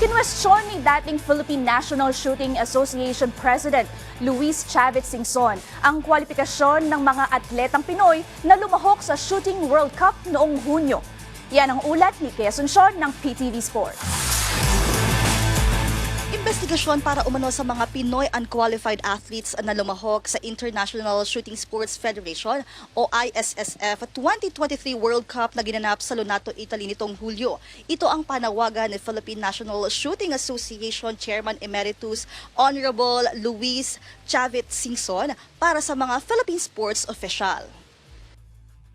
Kinwestiyon ni dating Philippine National Shooting Association President Luis Chavez Singson ang kwalifikasyon ng mga atletang Pinoy na lumahok sa Shooting World Cup noong Hunyo. Yan ang ulat ni Kea Asuncion ng PTV Sports. Investigasyon para umano sa mga Pinoy unqualified athletes na lumahok sa International Shooting Sports Federation o ISSF 2023 World Cup na ginanap sa Lonato, Italy nitong Hulyo. Ito ang panawagan ni Philippine National Shooting Association Chairman Emeritus Honorable Luis Chavez Singson para sa mga Philippine sports official.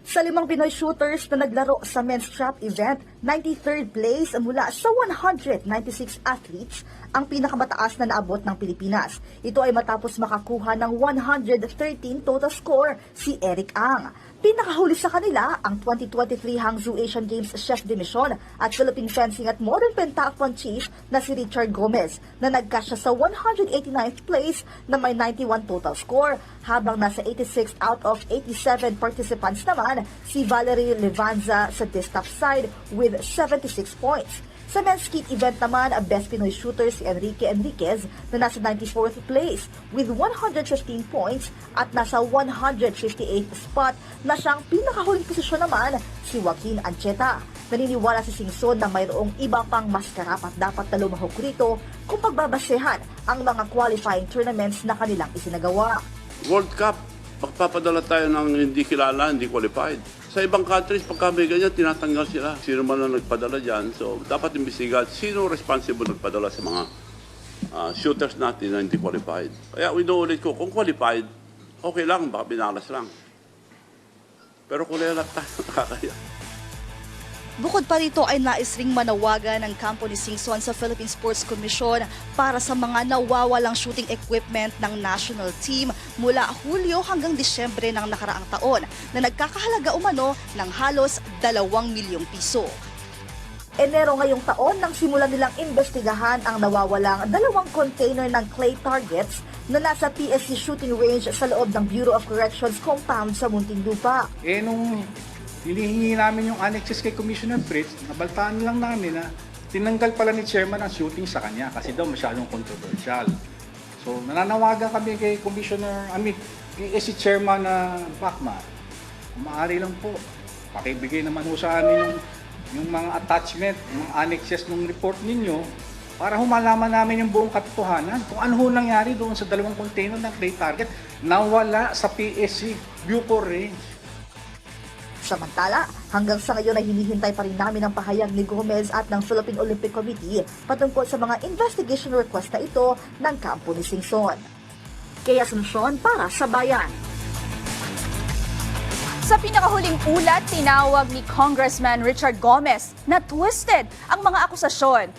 Sa limang Pinoy shooters na naglaro sa men's trap event, 93rd place mula sa 196 athletes ang pinakamataas na naabot ng Pilipinas. Ito ay matapos makakuha ng 113 total score si Eric Ang. Pinakahuli sa kanila ang 2023 Hangzhou Asian Games Chess Division at Philippine Fencing at Modern Pentathlon Chief na si Richard Gomez na nagkasya sa 189th place na may 91 total score habang nasa 86 out of 87 participants naman si Valerie Levanza sa distaff side with 76 points. Sa men's event naman, ang best Pinoy shooter si Enrique Enriquez na nasa 94th place with 115 points at nasa 158th spot na siyang pinakahuling posisyon naman si Joaquin Ancheta. Naniniwala si Singson na mayroong iba pang mas karapat dapat na lumahok rito kung pagbabasehan ang mga qualifying tournaments na kanilang isinagawa. World Cup, magpapadala tayo ng hindi kilala, hindi qualified. Sa ibang countries, pagka may ganyan, tinatanggal sila. Sino man ang nagpadala dyan. So, dapat imbestigahan sino responsible nagpadala sa mga ah, shooters natin na hindi qualified. Kaya inuulit ko, kung qualified, okay lang, baka binalas lang. Pero kung lahat tayo, nakakaya. Bukod pa rito ay nais ring manawagan ng kampo ni Singson sa Philippine Sports Commission para sa mga nawawalang shooting equipment ng national team mula Hulyo hanggang Disyembre ng nakaraang taon na nagkakahalaga umano ng halos 2 milyong piso. Enero ngayong taon nang simulan nilang investigahan ang nawawalang dalawang container ng clay targets na nasa PSC shooting range sa loob ng Bureau of Corrections compound sa Muntinlupa. Eh nung hinihingi namin yung annexes kay Commissioner Fritz, nabaltaan lang namin na tinanggal pala ni Chairman ang shooting sa kanya kasi daw masyadong controversial. So nananawagan kami kay Commissioner, I mean, kay eh, si Chairman na Pacma, kung maaari lang po, pakibigay naman ho sa amin yung, yung mga attachment, yung mga annexes ng report ninyo para humalaman namin yung buong katotohanan kung ano ho nangyari doon sa dalawang container ng clay target na wala sa PSC Bucor Range. Samantala, hanggang sa ngayon ay hinihintay pa rin namin ang pahayag ni Gomez at ng Philippine Olympic Committee patungkol sa mga investigation request na ito ng kampo ni Singson. Kaya Asuncion para sa Bayan. Sa pinakahuling ulat, tinawag ni Congressman Richard Gomez na twisted ang mga akusasyon